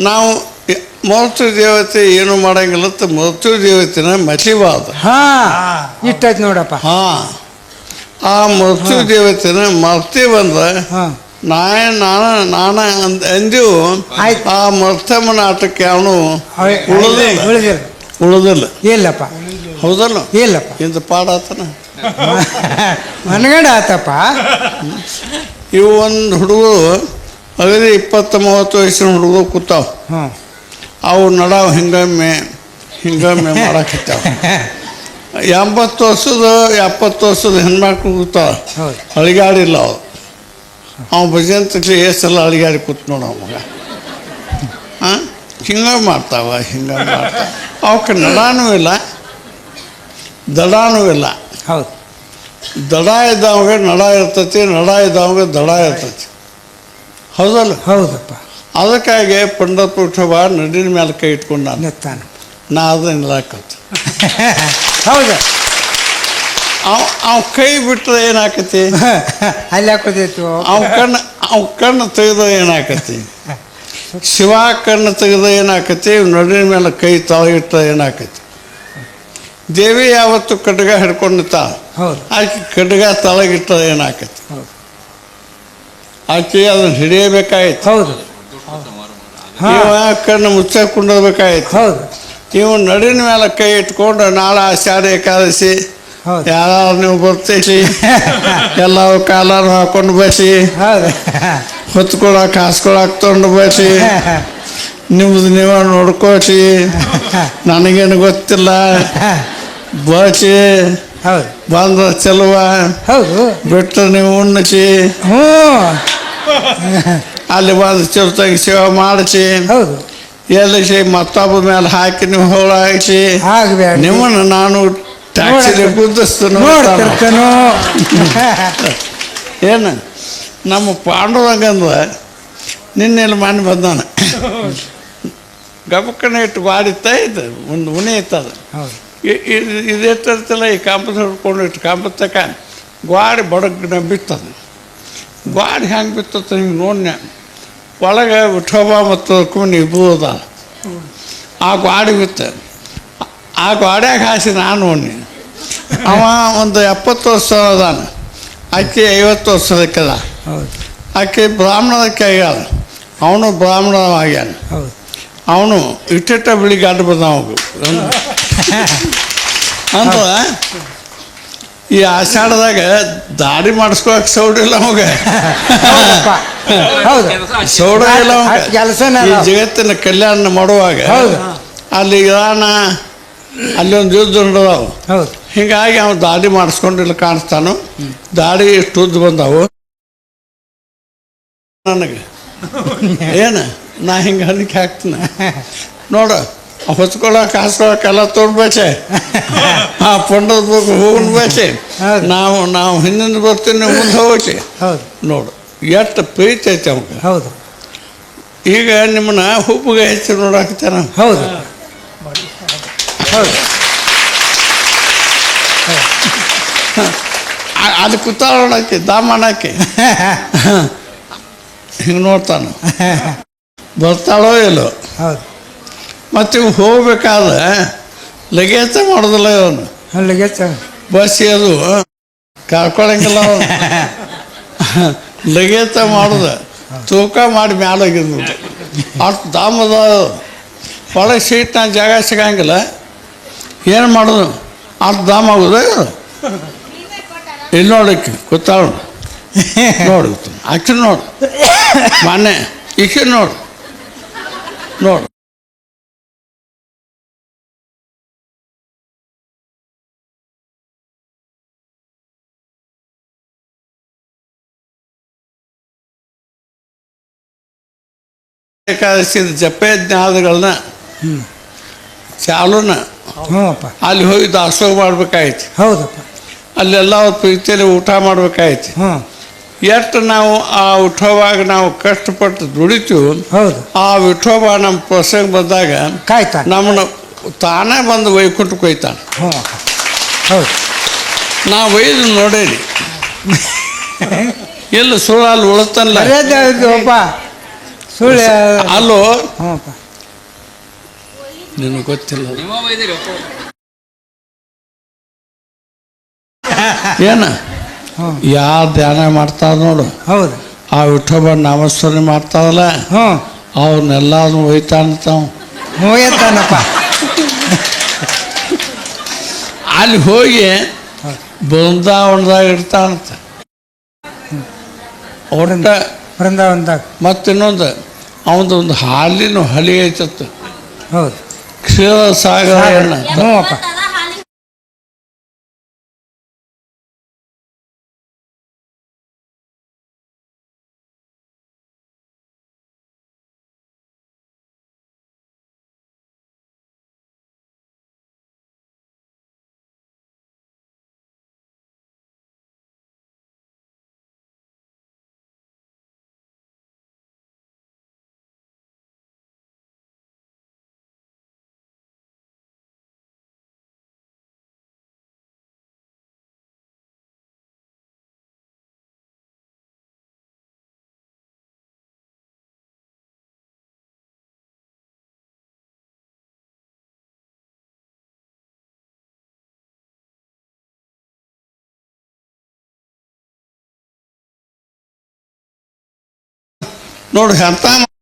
ನಾವು ಯ- ಮೃತ್ಯು ದೇವತೆ ಏನು ಮಾಡಂಗಿಲ್ಲ ಅಂತ ಮೃತ್ಯು ದೇವತೆನ ಮಸಿಬಾರ್ದು ಹಾ ಇಟ್ಟೈತ್ ನೋಡಪ್ಪ. ಹಾ ಆ ಮೃತ್ಯು ದೇವತೆನ ಮರ್ತಿ ಬಂದ್ರೆ ಹಾ. ನಾಯ ನಾನ ನಾನ ಅಂದ್ ಅಂದೀವು ಆಯ್ತು. ಆ ಮರ್ತಮ್ಮನ ಆಟಕ್ಕೆ ಅವನು ಅವೆ- ಉಳಿದಿಲ್ಲ. ಉಳಿದಿಲ್ಲ. ಉಳಿದಿಲ್ಲ. ಇಲ್ಲಪ್ಪ. ಹೌದಲ್ಲ? ಇಲ್ಲಪ್ಪ. ಇಂಥ ಪಾಡಾತನ ಮನಗಂಡ ಆತಪ್ಪ. ಇವು ಒಂದು ಹುಡುಗರು ಅಗದಿ ಇಪ್ಪತ್ತು ಮೂವತ್ತು ವಯಸ್ಸಿನ ಹುಡುಗರು ಕೂತಾವ. ಅವು ನಡಾವ್ ಹಿಂಗಮ್ಮೆ ಹಿಂಗಮ್ಮೆ ಮಾಡಾಕತ್ತಾವ. ಎಂಬತ್ತು ವರ್ಷದ ಎಪ್ಪತ್ತು ವರ್ಷದ ಹೆಣ್ಮಕ್ಳು ಕೂತಾವ. ಅಳಿಗಾಡಿಲ್ಲ ಅವು. ಅವ ಭಜಂತಕ್ಕೆ ಎಷ್ಟೆಲ್ಲ ಅಳಿಗಾಡಿ ಕೂತ್ ನೋಡ ಮಗ. ಹಾಂ ಹಿಂಗೆ ಮಾಡ್ತಾವ ಹಿಂಗೆ ಮಾಡ್ತಾವ. ಅವಕ್ಕೆ ನಡಾನೂ ಇಲ್ಲ ದಡಾನೂ ಇಲ್ಲ. ಹೌದು. ದಡ ಇದ್ದವಾಗ ನಡ ಇರ್ತೈತಿ ನಡ ಇದ್ದವಾಗ ದಡ ಇರ್ತೈತಿ. ಹೌದಲ್ಲ? ಹೌದಪ್ಪ. ಅದಕ್ಕಾಗಿ ಶೋಭಾ ನಡಿನ ಮೇಲೆ ಕೈ ಇಟ್ಕೊಂಡು ನಾನು ನೆತ್ತಾನ. ನಾ ಅದನ್ನೆಲ್ಲ ಕಲ್ತು ಹೌದು. ಅವ್ ಅವ್ ಕೈ ಬಿಟ್ಟರೆ ಏನಾಕತಿ ಅಲ್ಲಿ ಹಾಕೋದಿತ್ತು ಅವ್ ಕಣ್ಣು ಅವ್ ಕಣ್ಣು ತೆಗೆದ ಏನಾಕತಿ ಶಿವ ಕಣ್ಣು ತೆಗೆದ ಏನಾಕತಿ ನಡಿನ ಮೇಲೆ ಕೈ ತಳಗಿಟ್ಟ ಏನಾಕತಿ ದೇವಿ ಯಾವತ್ತು ಕಡ್ಗ ಹಿಡ್ಕೊಂಡಿತ್ತ ಹೌದು. ಆಕೆ ಕಡ್ಗ ತಳಗಿಟ್ಟ ಏನಾಕತಿ ಹೌದು. ಆಕೆ ಅದನ್ನು ಹಿಡಿಯಬೇಕಾಯ್ತು. ಹೌದು. ಕಣ್ಣು ಮುಚ್ಚಾಕೊಂಡಿರ್ಬೇಕಾಯ್ತು ಹೌದು. ನೀವು ನಡಿನ ಮೇಲೆ ಕೈ ಇಟ್ಕೊಂಡು ನಾಳೆ ಆಷಾಢ ಏಕಾದಶಿ ಯಾರು ನೀವು ಬರ್ತೀರಿ ಎಲ್ಲ ಕಾಲಾರು ಹಾಕೊಂಡು ಬಸಿ ಹೊತ್ಕೊಳಕ್ಕೆ ಹಾಸ್ಕೊಳಕ್ಕೆ ತೊಗೊಂಡು ಬಸಿ ನಿಮ್ದು ನೀವ ನೋಡ್ಕೋಸಿ ನನಗೇನು ಗೊತ್ತಿಲ್ಲ. ಬಸಿ ಹೌದು. ಬಂದ ಚಲುವ ಹೌದು. ಬಿಟ್ಟು ನೀವು ಉಣ್ಣಿಸಿ ಹ್ಞೂ ಅಲ್ಲಿ ಬಂದು ಚಿರತಾಗಿ ಸೇವೆ ಮಾಡಿಸಿ. ಹೌದು. ಎಲ್ಲಿಸಿ ಮತ್ತೊಬ್ಬ ಮೇಲೆ ಹಾಕಿ ನೀವು ಹೋಳ ಹಾಕಿಸಿ. ಆಗಬೇಡ. ನಿಮ್ಮನ್ನು ನಾನು ಟ್ಯಾಕ್ಸಿಲಿ ನೋಡ್ತಿರ್ತಾನೋ. ಏನು? ನಮ್ಮ ಪಾಂಡುರಂಗಂದ ನಿನ್ನೆಲ್ಲಿ ಮನೆ ಬಂದಾನ. ಗಬಕ್ಕನ ಇಟ್ಟು ಬಾಡಿತ್ತಾ ಇದ್ದು ಒಂದು ಉಣಿ ಇತ್ತದ. ಹೌದು. ಇದು ಎತ್ತಿರ್ತಲ್ಲ ಈ ಕಾಂಪಸ್ ಹಿಡ್ಕೊಂಡು ಇಟ್ಟು ಕಾಂಪಸ್ ತಕ ಗ್ವಾಡಿ ಬಡಗ್ನ ಬಿತ್ತದ. ಗ್ವಾಡಿ ಹೆಂಗೆ ಬಿತ್ತತ್ತ ನಿಮ್ಗೆ ನೋಡಿ ಒಳಗೆ ವಿಠೋಬ ಮತ್ತು ರುಕ್ಮಿಣಿ ಇಬ್ಬರು ಅದ ಆ ಗಾಡಿ ಬಿತ್ತ. ಆ ಗ್ವಾಡ್ಯಾಗ ಹಾಸಿ ನಾನು ನೋಡಿ ಅವ ಒಂದು ಎಪ್ಪತ್ತು ವರ್ಷ ಅದಾನ. ಆಕೆ ಐವತ್ತು ವರ್ಷ ಹೌದು ಆಕೆ ಬ್ರಾಹ್ಮಣದಕ್ಕೆ ಆಗ್ಯಾನ ಅವನು ಬ್ರಾಹ್ಮಣ ಆಗ್ಯಾನ ಅವನು ಇಟ್ಟಿಟ್ಟ ಬಿಳಿ ಗಾಡಿ ಬಂದ ಅವನು ಅಂತ ಈ ಆಷಾಢದಾಗ ದಾಡಿ ಮಾಡಿಸ್ಕೊಳಕ್ ಸೌಡಿಲ್ಲ ಅವಾಗ. ಹೌದು. ಸೌಡ ಇಲ್ಲ ಕೆಲಸ ಈ. ಜಗತ್ತಿನ ಕಲ್ಯಾಣ ಮಾಡುವಾಗ ಅಲ್ಲಿ ಇದಾನ ಅಲ್ಲಿ ಒಂದು ಯುದ್ಧ ನಡೆದವು. ಹೌದು. ಹೀಗಾಗಿ ಅವ್ನು ದಾಡಿ ಮಾಡ್ಸ್ಕೊಂಡಿಲ್ಲ ಕಾಣಿಸ್ತಾನು. ದಾಡಿ ಎಷ್ಟು ಉದ್ದ ಬಂದವು. ನನಗೆ. ಏನು? ನಾ ಹಿಂಗೆ ಹನಿಕೆ ಹಾಕ್ತೀನಿ. ನೋಡು. ಹೊತ್ಕೊಳಕ್ಕೆ ಹಾಸ್ಕೊಳಕ್ಕೆ ಎಲ್ಲ ತೊಡ್ಬೇಚೆ ಆ ಪಂಡದ ಬಗ್ಗೆ ಹೌದು. ನಾವು ನಾವು ಹಿಂದಿಂದ ಬರ್ತೀನಿ ಮುಂದೆ ಹೋಗಿ ಹೌದು ನೋಡು ಎಷ್ಟು ಪ್ರೀತಿ ಐತೆ ಅವ್ಗೆ ಹೌದು ಈಗ ನಿಮ್ಮನ್ನ ಹುಬ್ಬಿಗೆ ಹೆಚ್ಚು ನೋಡಾಕ್ತಾನ ಹೌದು ಹೌದು ಅದು ಕುತ್ತಾಳಕ್ಕೆ ದಾಮಣ್ಣಕ್ಕೆ ಹಿಂಗೆ ನೋಡ್ತಾನೆ ಬರ್ತಾಳೋ ಇಲ್ಲೋ ಹೌದು ಮತ್ತು ಇವ್ ಹೋಗ್ಬೇಕಾದ ಲಗೇಜ ಮಾಡೋದಿಲ್ಲ ಇವನು. ಅಲ್ಲಿಗೆ ಬಸ್ ಅದು ಕರ್ಕೊಳಂಗಿಲ್ಲ ಅವನು. ಲಗೇಜ ಮಾಡುದ. ತೂಕ ಮಾಡಿ ಮ್ಯಾಲ ಹೋಗಿದ್ಬಿಟ್ಟು ಅಷ್ಟು ದಾಮದ ಒಳಗೆ ಸೀಟ್ ನಾನು ಜಾಗ ಸಿಗಂಗಿಲ್ಲ. ಏನು ಮಾಡೋದು? ಅಷ್ಟು ದಾಮ ಆಗೋದು ಇಲ್ಲಿ ನೋಡಕ್ಕೆ ಗೊತ್ತಾಳ ನೋಡು ಆಕೆ ನೋಡು. ಮೊನ್ನೆ ಈಕೆ ನೋಡು. ನೋಡು. ಏಕಾದಶಿ ಜಪಯಜ್ಞಾದಗಳನ್ನ ಚಾಲುನ. ಅಲ್ಲಿ ಹೋಗಿ ದಾಸೋಹ ಮಾಡ್ಬೇಕಾಯ್ತು. ಹೌದಪ್ಪ. ಅಲ್ಲೆಲ್ಲ ಅವ್ರ ಪ್ರೀತಿಯಲ್ಲಿ ಊಟ ಮಾಡ್ಬೇಕಾಯ್ತು. ಹ್ಞೂ ಎಷ್ಟು ನಾವು ಆ ವಿಠೋಬಾಗ ನಾವು ಕಷ್ಟಪಟ್ಟು ದುಡಿತೀವಿ ಹೌದು. ಆ ವಿಠೋಬ ನಮ್ಮ ಪ್ರಸಂಗ ಬಂದಾಗ ಕಾಯ್ತಾನೆ. ನಮ್ಮನ್ನು ತಾನೇ ಬಂದು ವೈಕುಂಠಕ್ಕೆ ಒಯ್ತಾನೆ ಹ್ಞೂ ಹೌದು. ನಾವು ಒಯ್ದು ನೋಡೇನಿ. ಎಲ್ಲ ಸುಳ್ಳು ಅಲ್ಲಿ ಉಳಿತಾನಲ್ಲ. ಅಪ್ಪ. ಸುಳ್ಳು ಅಲ್ಲೋ? ಹ್ಞೂಪ್ಪ ನಿನಗೆ ಗೊತ್ತಿಲ್ಲ. ಏನ? ಯಾವ ಧ್ಯಾನ ಮಾಡ್ತಾರ ನೋಡು. ಹೌದು. ಆ ವಿಠೋಬ ನಾಮಸ್ಮರಣೆ ಮಾಡ್ತಾವಲ್ಲ ಹ್ಞೂ ಅವನ್ನೆಲ್ಲದನ್ನು ಒಯ್ತಾನಂತಾವ ಮೂವತ್ತಾನಪ್ಪ ಅಲ್ಲಿ ಹೋಗಿ ಬೃಂದಾವನದಾಗ ಇರ್ತಾನಂತ ಒಟ್ಟ ಬೃಂದಾವನದಾಗ ಮತ್ತಿನ್ನೊಂದು ಅವನದು ಒಂದು ಹಾಲಿನ ಹಳಿ ಐತತ್ತು. ಹೌದು. ಕ್ಷೀರ ಸಾಗರ. ಎಣ್ಣ. ಹ್ಞೂ ಅಪ್ಪ ನೋಡು ಎಂತ